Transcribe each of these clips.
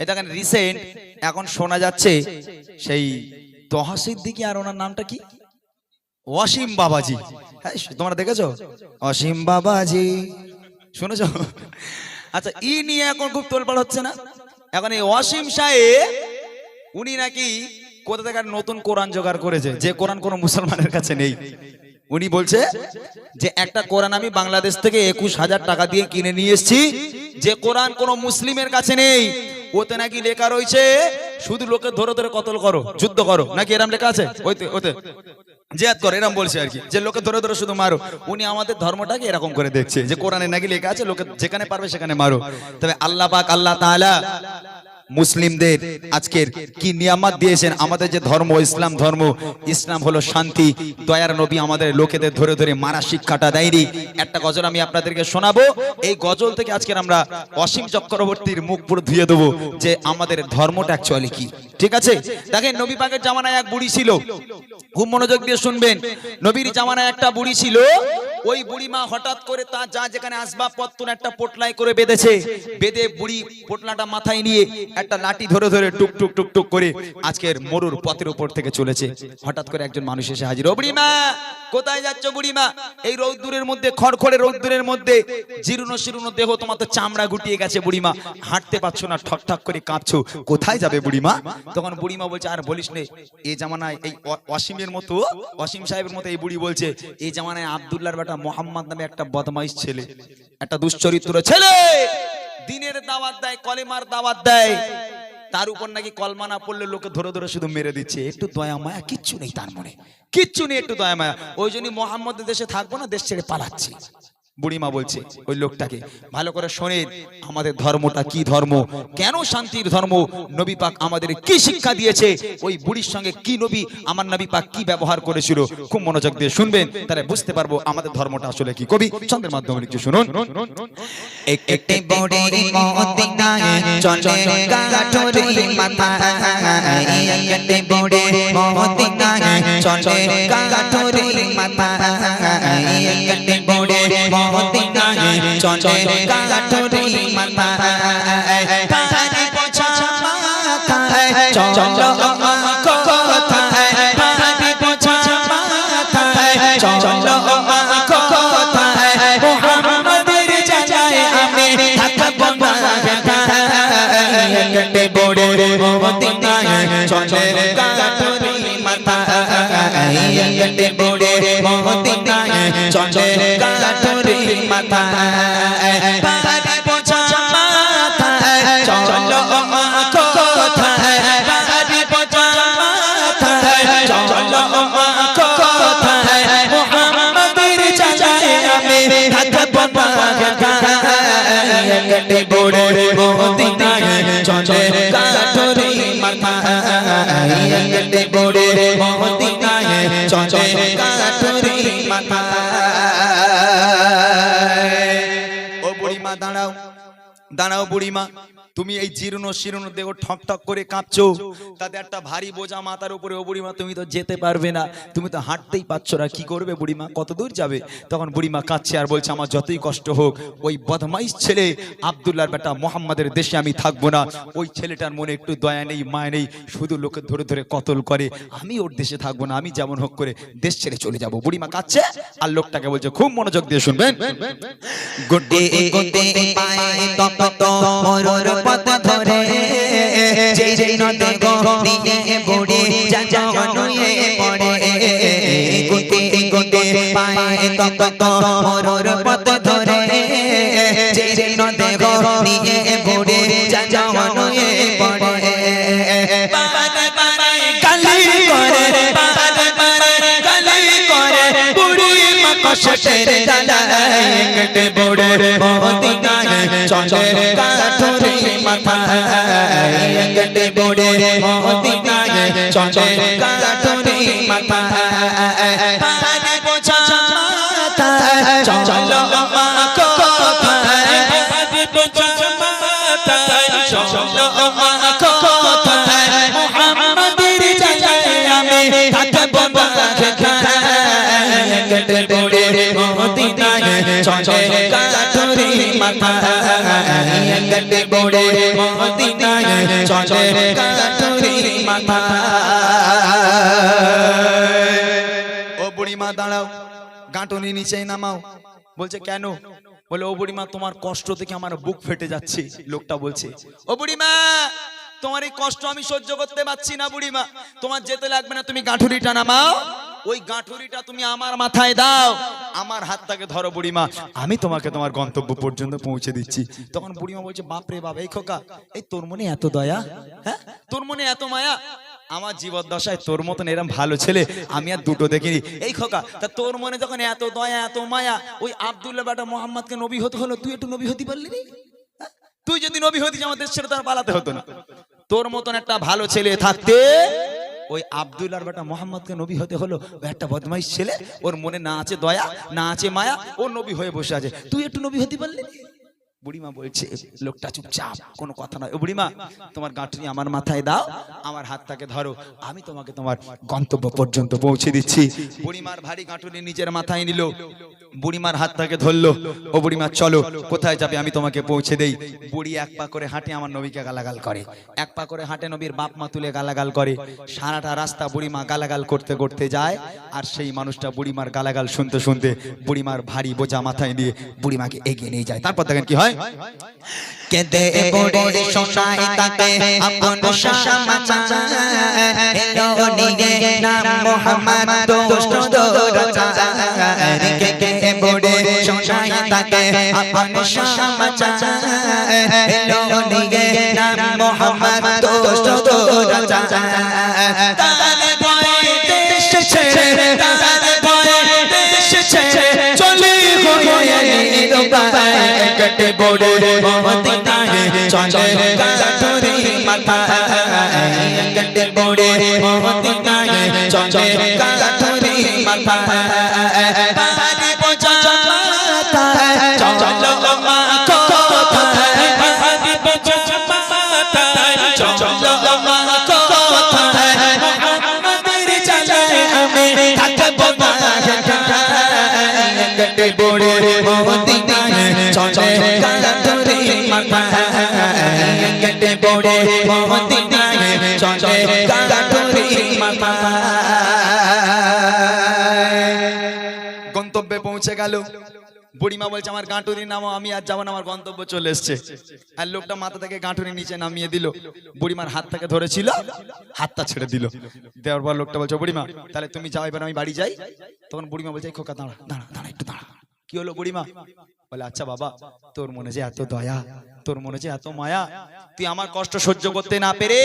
এই দেখেন রিসেন্ট এখন শোনা যাচ্ছে সেই তহা সিদ্দিকি আর ওনার নামটা কি? অসীম বাবাজি। হ্যাঁ তোমরা দেখেছ? অসীম বাবাজি। শুনেছো? আচ্ছা ই নিয়ে এখন খুব তোলপাড় হচ্ছে না? এখন এই অসীম সাহেব, উনি নাকি কোথা থেকে নতুন কোরআন জোগাড় করেছে? যে কোরআন কোনো মুসলমানের কাছে নেই। উনি বলছে যে, একটা কোরআন আমি বাংলাদেশ থেকে একুশ হাজার টাকা দিয়ে কিনে নিয়ে এসেছি। যে কোরআন কোনো মুসলিমের কাছে নেই ওতে নাকি লেখা রয়েছে, শুধু লোকে ধরে ধরে কতল করো, যুদ্ধ করো। নাকি এরম লেখা আছে? ওইতে ওতে জেহাদ করে, এরম বলছে আর কি, যে লোকে ধরে ধরে শুধু মারো। উনি আমাদের ধর্মটাকে এরকম করে দেখছে, যে কোরআনে নাকি লেখা আছে, লোকে যেখানে পারবে সেখানে মারো। তবে আল্লাহ পাক, আল্লাহ তাআলা মুসলিমদের আজকের কি নিয়ামত দিয়েছেন? আমাদের যে ধর্ম, ইসলাম ধর্ম, ইসলাম হলো শান্তি। দয়ার নবী আমাদের লোকেদের ধরে ধরে মারা শিক্ষাটা দেয়নি। একটা গজল আমি আপনাদেরকে শোনাবো। এই গজল থেকে আজকের আমরা অসীম চক্রবর্তীর মুখ পুরো ধুয়ে দেবো যে আমাদের ধর্মটা অ্যাকচুয়ালি কি। ঠিক আছে? দেখেন, নবী পাকের জামানায় এক বুড়ি ছিল। খুব মনোযোগ দিয়ে শুনবেন। নবীর জামানায় একটা বুড়ি ছিল। ওই বুড়ি মা হঠাৎ করে তা যা যেখানে আসবাবপত্র, একটা পোটলাই করে বেঁধেছে। বেঁধে বুড়ি পোটলাটা মাথায় নিয়ে একটা লাঠি ধরে ধরে টুক টুক টুক টুক করে আজকের মরুর পথের উপর থেকে চলেছে। হঠাৎ করে একজন মানুষ এসে হাজির। ও বুড়ি কোথায় যাচ্ছ বুড়ি মা এই রৌদ্দুরের মধ্যে, খড়খড়ে রৌদ্দুরের মধ্যে জীর্ণ শীর্ণ দেহ তোমার তো চামড়া গুটিয়ে গেছে বুড়িমা। হাঁটতে পারছ না, ঠক ঠক করে কাঁপছো। কোথায় যাবে বুড়িমা? তখন বুড়িমা বলছে, আর বলিস নে এই জামানায় এই অসীমের মতো, অসীম সাহেবের মতো এই বুড়ি বলছে এই জামানায় আব্দুল্লাহর বেটা মোহাম্মদ নামে একটা বদমাইশ ছেলে, একটা দুশ্চরিত্র ছেলে দিনের দাওয়াত দেয়, কলেমার দাওয়াত দেয়। তার উপর নাকি কলমা না পড়লে লোকে ধরে ধরে শুধু মেরে দিচ্ছে। একটু দয়া মায়া, কিচ্ছু নেই তার মনে। কিচ্ছু নেই একটু দয়া মায়া। ওই জন্য মোহাম্মদের দেশে থাকব না, দেশ ছেড়ে পালাচ্ছি। বুড়িমা বলছে ওই লোকটাকে ভালো করে শোনেন আমাদের ধর্মটা কি ধর্ম? কেন শান্তির ধর্ম? নবী পাক আমাদের কি শিক্ষা দিয়েছে? ওই বুড়ির সঙ্গে কি নবী? আমার নবী পাক কি ব্যবহার করেছিল? খুব মনোযোগ দিয়ে শুনবেন তাহলে বুঝতে পারব আমাদের ধর্মটা আসলে কি কবি? ছন্দের মাধ্যমে একটু শুনুন। একটি বড়ি মদিনায় চলে গাঠরি মাথায় একটি বড়ি মদিনায় চলে গাঠরি মাথায় একটি বড়ি মদিনায় চলে গাঠরি মাথায় তারি পোছা মাথায় চলো কোথায় তারি পোছা মাথায় চলো কোথায় মোহাম্মদের জানায় আমি থাকব না গেটে বড়ে মদিনায় চলে কাটরি মাথা গেটে মাথা পারি পোছা মাথা চলো কোথায় পারি পোছা মাথা চলো কোথায় মোহাম্মদের জানায় আমি থাকব না গেটে বড়ে মদিনায় চলে কাটরি মাথা গেটে বড়ে মদিনায় চলে দাঁড়াও বুড়িমা। তুমি এই জীর্ণ শীর্ণ দেহ ঠক ঠক করে কাঁপছো তাতে একটা ভারী বোঝা মাথার উপরে ও বুড়িমা তুমি তো যেতে পারবে না তুমি তো হাঁটতেই পারছ না কি করবে বুড়িমা কত দূর যাবে তখন বুড়িমা কাঁদছে আর বলছে আমার যতই কষ্ট হোক ওই বদমাইশ ছেলে আব্দুল্লাহর বেটা মোহাম্মদের দেশে আমি থাকব না ওই ছেলেটার মনে একটু দয়া নেই মায়া নেই শুধু লোকে ধরে ধরে কতল করে আমি ওর দেশে থাকব না আমি যেমন হোক করে দেশ ছেড়ে চলে যাব বুড়িমা কাঁদছে আর লোকটাকে বলছে খুব মনোযোগ দিয়ে শুনবেন গুড্ডে গুড্ডে পায়ে তপ তো মরুর পথ ধরে। যেই যেই নদে গো দিয়ে বুড়ি জানুয়ে পড়ে। গুড্ডে গুড্ডে পায়ে তপ তো মরুর পথ ধরে। যেই যেই গো দিয়ে মা কষ্টের জ্বালায় কেটে বড়ে মদিনায় চলে কাঠুরি মাথায় কেটে বড়ে মদিনায় চলে কাঠুরি মাথায় পানি পোছা মাথায় চলো মা কোথায় পানি পোছা মাথায় চলো মা বড়ে মাথা, ও বুড়িমা দাঁড়াও। গাঁটনি নিচে নামাও। বলছে, কেন? বলে, ও বুড়িমা তোমার কষ্ট থেকে আমার বুক ফেটে যাচ্ছে, লোকটা বলছে। ও বুড়িমা তোমার এই কষ্ট আমি সহ্য করতে পারছি না বুড়িমা তোমার যেতে লাগবে না, তুমি গাঁঠুরিটা নামাও। ওই গাঁঠুরিটা তুমি আমার মাথায় দাও। আমার হাতটাকে ধরো বুড়িমা। আমি তোমাকে তোমার গন্তব্য পর্যন্ত পৌঁছে দিচ্ছি। তখন বুড়িমা বলছে, বাপরে বাবা এই খোকা, এই তোর মনে এত দয়া? হ্যাঁ? তোর মনে এত মায়া? আমার জীবদ্দশায় তোর মতন এরম ভালো ছেলে আমি আর দুটো দেখিনি। এই খোকা, তা তোর মনে যখন এত দয়া, এত মায়া, ওই আব্দুল্লাহ বাটা মোহাম্মদকে নবী হতে হলো? তুই একটু নবী হতে পারলি হ্যাঁ? তুই যদি নবী হতিস, আমাদের ছেড়ে তার পালাতে হতো না। তোর মতন একটা ভালো ছেলে থাকতে ওই আব্দুল্লাহর বেটা মোহাম্মদকে নবী হতে হলো। একটা বদমাইশ ছেলে, ওর মনে না আছে দয়া, না আছে মায়া, ও নবী হয়ে বসে আছে। তুই একটু নবী হতে পারলি? বুড়িমা বলছে, লোকটা চুপচাপ, কোনো কথা নয়। বুড়িমা, তোমার গাঁটনি আমার মাথায় দাও, আমার হাতটাকে ধরো। আমি তোমাকে তোমার গন্তব্য পর্যন্ত পৌঁছে দিচ্ছি। বুড়িমার ভারী গাঁটনি নিজের মাথায় নিল। বুড়িমার হাতটাকে ধরলো। ও বুড়িমা, চলো, কোথায় যাবে? আমি তোমাকে পৌঁছে দেই। বুড়ি এক পা করে হাঁটে আমার নবীকে গালাগাল করে। এক পা করে হাঁটে নবীর বাপ মা তুলে গালাগাল করে। সারাটা রাস্তা বুড়িমা গালাগাল করতে করতে যায়, আর সেই মানুষটা বুড়িমার গালাগাল শুনতে শুনতে বুড়িমার ভারী বোঝা মাথায় নিয়ে বুড়িমাকে এগিয়ে নিয়ে যায়। তারপর দেখেন কি হয়? তাকে তাকে আপন সমাচার। এলো নিয়ে নাম মোহাম্মদ দোস্ত দোরাচার তার ভয়ে দেশ ছেড়ে তার ভয়ে দেশ ছেড়ে চলে গয়ে নিরুপায় কেটে বড়ে মদিনায় চলে কাঠুরি মাথা কেটে বড়ে মদিনায় চলে কাঠুরি মাথা কেটে বড়ে মদিনায় চলে কাঠুরি মাথা কেটে বড়ে মদিনায় চলে কাঠুরি মাথা গন্তব্যে পৌঁছে গেল বুড়িমা বলছে আমার গাঁটুরি নামো আমি আর যাব না আমার গন্তব্য চলে এসছে আর লোকটা মাথা থেকে গাঁটুরি নিচে নামিয়ে দিল বুড়িমার হাত থেকে ধরেছিল হাতটা ছেড়ে দিল দেওয়ার পর লোকটা বলছে বুড়িমা তাহলে তুমি যাও এবার আমি বাড়ি যাই তখন বুড়িমা বলছে খোকা দাঁড়া দাঁড়া দাঁড়া একটু দাঁড়া কি হলো বুড়িমা বলে আচ্ছা বাবা তোর মনে যে এত দয়া তোর মনে যে এত মায়া তুই আমার কষ্ট সহ্য করতে না পেরে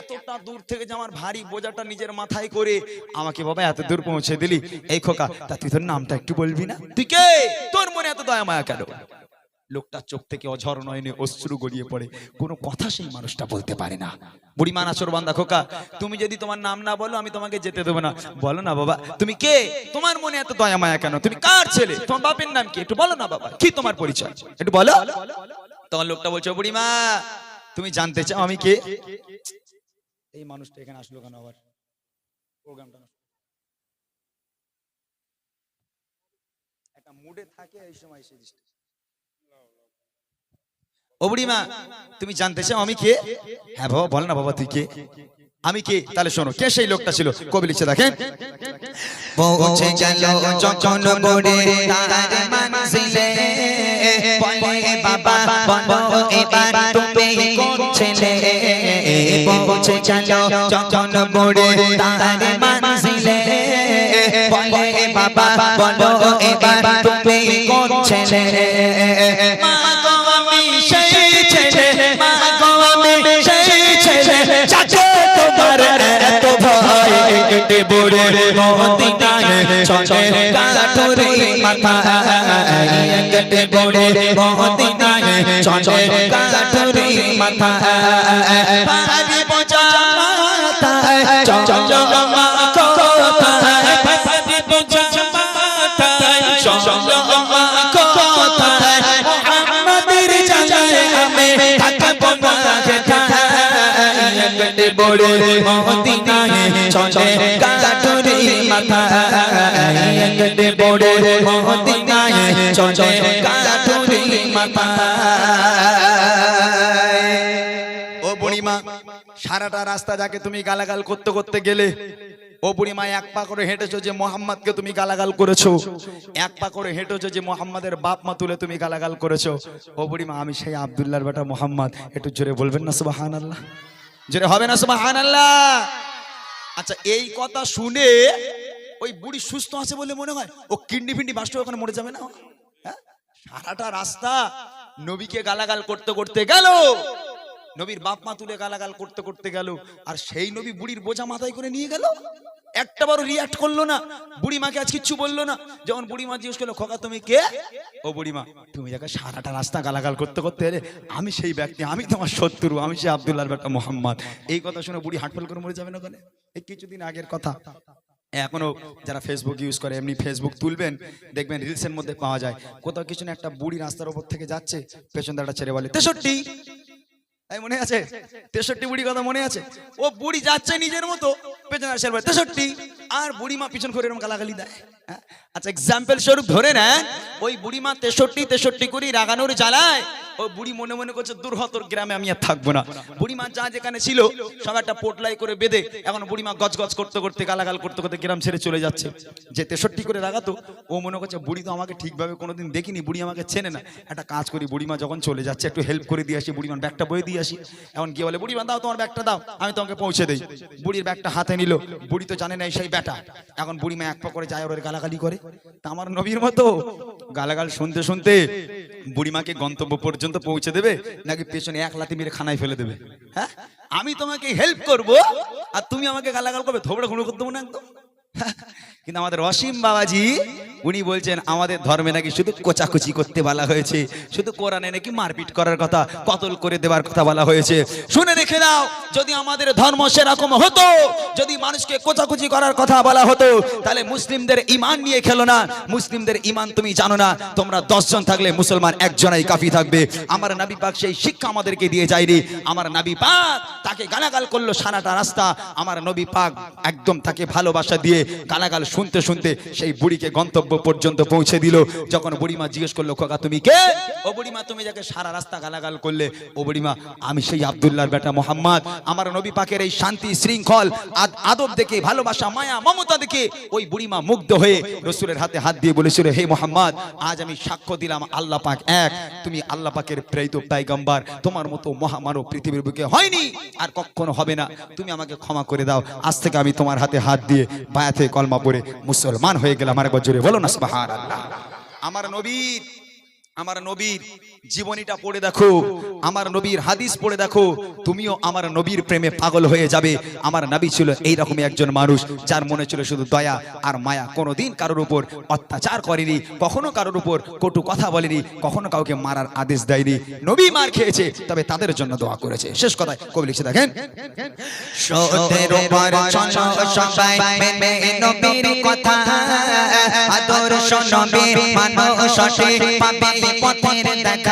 এতটা দূর থেকে যে আমার ভারী বোঝাটা নিজের মাথায় করে আমাকে বাবা এত দূর পৌঁছে দিলি। এই খোকা, তা তুই তোর নামটা একটু বলবি না? তুই কে? তোর মনে এত দয়া মায়া কেন? লোকটা চোখ থেকে অঝর নয়নে অশ্রু গড়িয়ে পড়ে। কোনো কথা সেই মানুষটা বলতে পারে না। বুড়িমা নাচর বান্দা খোকা, তুমি যদি তোমার নাম না বলো, আমি তোমাকে যেতে দেবো না। বলো না বাবা, তুমি কে? তোমার মনে এত দয়া মায়া কেন? তুমি কার ছেলে? তোমার বাপের নাম কি? একটু বলো না বাবা, কি তোমার পরিচয়? একটু বলো। তখন লোকটা বলছো, বুড়িমা, তুমি জানতে চাও আমি কে? এই মানুষটা এখানে আসলো কেন আবার? প্রোগ্রামটা একটা মুডে থাকে এই সময় এসে দিস ও বুড়িমা, তুমি জানতে চাও আমি কে? হ্যাঁ বাবা, বল না বাবা, তুই কে? আমি কে? তাহলে শোনো, কে সেই লোকটা ছিল? কবি লিখছে, দেখেন। বাবা মাথা কেটে বড়ে মদিনায় চলে কাঠুরি মাথা পারি বোঝা মাথা চলো মা পারি বোঝা মাথা চলো মা কোথায় মোহাম্মদের জানায় আমি থাকব না কেটে বড়ে মদিনায় চলে কাঠুরি মাথা কেটে বড়ে মদিনায় চলে কাঠুরি মাথা ও বুড়িমা সারাটা রাস্তা যাকে তুমি গালাগাল করতে করতে গেলে ও বুড়িমা এক পা করে হেঁটেছো যে মোহাম্মদকে তুমি গালাগাল করেছ এক পা করে হেঁটেছো যে মোহাম্মদের বাপ মা তুলে তুমি গালাগাল করেছ ও বুড়িমা আমি সেই আব্দুল্লাহর বেটা মোহাম্মদ। একটু জোরে বলবেন না সুবাহান আল্লাহ জোরে হবে না সুবাহান আল্লাহ আচ্ছা এই কথা শুনে ওই বুড়ি সুস্থ আছে বলে মনে হয়? ও কিডনি ফিন্ডি বাস্ট ওখানে মরে যাবে না? হ্যাঁ? সারাটা রাস্তা নবীকে গালাগাল করতে করতে গেল। নবীর বাপ মা তুলে গালাগাল করতে করতে গেল। আর সেই নবী বুড়ির বোঝা মাথায় করে নিয়ে গেল। একটা বারো রিয়াক্ট করল না। বুড়ি মাকে আজ কিচ্ছু বলল না। যখন বুড়ি মা জিজ্ঞেস করল, খোকা, তুমি কে? ও বুড়ি মা, তুমি যাকে সারাটা রাস্তা গালাগাল করতে করতে এলে আমি সেই ব্যক্তি, আমি তোমার শত্রু, আমি সেই আব্দুল্লাহ মোহাম্মদ। এই কথা শুনে বুড়ি হাটফেল করে মরে যাবে না ওখানে? এই কিছুদিন আগের কথা। এখনও যারা ফেসবুক ইউজ করে, এমনি ফেসবুক তুলবেন, দেখবেন রিলসের মধ্যে পাওয়া যায়। কোথাও কিছু না একটা বুড়ি রাস্তার ওপর থেকে যাচ্ছে, পেছন দাঁড়া ছেড়ে বলে, তেষট্টি? মনে আছে? তেষট্টি বুড়ি কথা মনে আছে? ও বুড়ি যাচ্ছে নিজের মতো, পেছন দাঁড়া ছেড়ে বলে, তেষট্টি? আর বুড়ি মা পিছন করে এরকম গালাগালি দেয়। হ্যাঁ? আচ্ছা এক্সাম্পল স্বরূপ ধরে নেন ওই বুড়ি মা তেষট্টি তেষট্টি করি রাগানোর জ্বালায়। ও বুড়ি মনে মনে করছে, দূর দুর্হতর গ্রামে আমি আর থাকব না। বুড়ি মা যা যেখানে ছিল, সব একটা পোটলাই করে বেঁধে, এখন বুড়ি মা গজ গজ করতে করতে, গালাগাল করতে করতে গ্রাম ছেড়ে চলে যাচ্ছে। যে তেষট্টি করে রাগাতো, ও মনে করছে, বুড়ি তো আমাকে ঠিকভাবে কোনোদিন দেখিনি, বুড়ি আমাকে চেনে না। একটা কাজ করি বুড়ি মা যখন চলে যাচ্ছে, একটু হেল্প করে দিয়ে আসি বুড়ি মার ব্যাগটা বয়ে দিয়ে আসি। এখন গিয়ে বলে বুড়ি মা দাও তোমার ব্যাগটা, দাও, আমি তোমাকে পৌঁছে দেই। বুড়ির ব্যাগটা হাতে নিল, বুড়ি তো জানে না সেই ব্যাটা। এখন বুড়ি মা এক পা করে যায়, ওর গালাগালি করে। তা আমার নবীর মতো গালাগাল শুনতে শুনতে বুড়িমাকে গন্তব্য পর্যন্ত পৌঁছে দেবে, নাকি পেছনে এক লাথি মেরে খানায় ফেলে দেবে? হ্যাঁ? আমি তোমাকে হেল্প করব, আর তুমি আমাকে গালাগাল করবে থোবড়া করে করতে না একদম। কিন্তু আমাদের অসীম বাবাজি উনি বলছেন, আমাদের ধর্মে নাকি শুধু কোচাকুচি করতে বলা হয়েছে। শুধু কোরআনে নাকি মারপিট করার কথা, কতল করে দেওয়ার কথা বলা হয়েছে। শুনে রেখে দাও যদি আমাদের ধর্ম সেরকম হতো, যদি মানুষকে কোচাকুচি করার কথা বলা হতো, তাহলে মুসলিমদের ইমান নিয়ে খেলো না। মুসলিমদের ইমান তুমি জানো না। তোমরা দশজন থাকলে মুসলমান একজনাই কাফি থাকবে। আমার নাবি পাক সেই শিক্ষা আমাদেরকে দিয়ে যায়নি। আমার নাবি পাক তাকে গালাগাল করল সারাটা রাস্তা। আমার নবী পাক একদম তাকে ভালোবাসা দিয়ে গালাগাল শুনতে শুনতে সেই বুড়িকে গন্তব্য পর্যন্ত পৌঁছে দিল। যখন বুড়িমা জিজ্ঞেস করল, খোকা, তুমি কে? ও বুড়িমা, তুমি যাকে সারা রাস্তা গালাগাল করলে, ও বুড়িমা, আমি সেই আব্দুল্লাহর বেটা মোহাম্মদ। আমার নবী পাকের এই শান্তি শৃঙ্খল আদব দেখে, ভালোবাসা, মায়া, মমতা দেখে, ওই বুড়িমা মুগ্ধ হয়ে রসুলের হাতে হাত দিয়ে বলেছিল, হে মোহাম্মদ, আজ আমি সাক্ষ্য দিলাম আল্লাহ পাক এক। তুমি আল্লাহ পাকের প্রেরিত পাইগম্বার তোমার মতো মহামানব পৃথিবীর বুকে হয়নি, আর কখনো হবে না। তুমি আমাকে ক্ষমা করে দাও। আজ থেকে আমি তোমার হাতে হাত দিয়ে বায়াতে কলমা পড়ে মুসলমান হয়ে গেলাম। আমার একবার বলো না সুবহানাল্লাহ। আমার নবীর আমার নবীর জীবনীটা পড়ে দেখো, আমার নবীর হাদিস পড়ে দেখো, তুমিও আমার নবীর প্রেমে পাগল হয়ে যাবে। আমার নবী ছিল এই রকমই একজন মানুষ, যার মনে ছিল শুধু দয়া আর মায়া। কোনোদিন কারোর উপর অত্যাচার করেনি, কখনো কারোর উপর কটু কথা বলেনি, কখনো কাউকে মারার আদেশ দেয়নি। নবী মার খেয়েছে, তবে তাদের জন্য দোয়া করেছে। শেষ কথায় কবি লিখছে, দেখেন কথা। দেখা।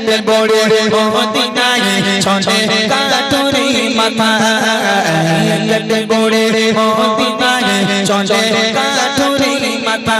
একটে বড়ে মদিনায় চলে কাঠুরি মাথায় একটে বড়ে মদিনায় ছনে কাটুরি মাথা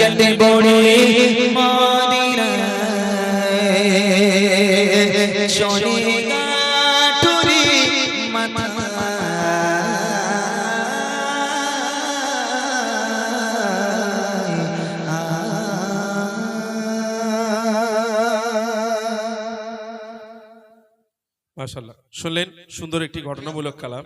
একটে বড়ে মাশাল্লাহ শুনলেন সুন্দর একটি ঘটনামূলক কালাম।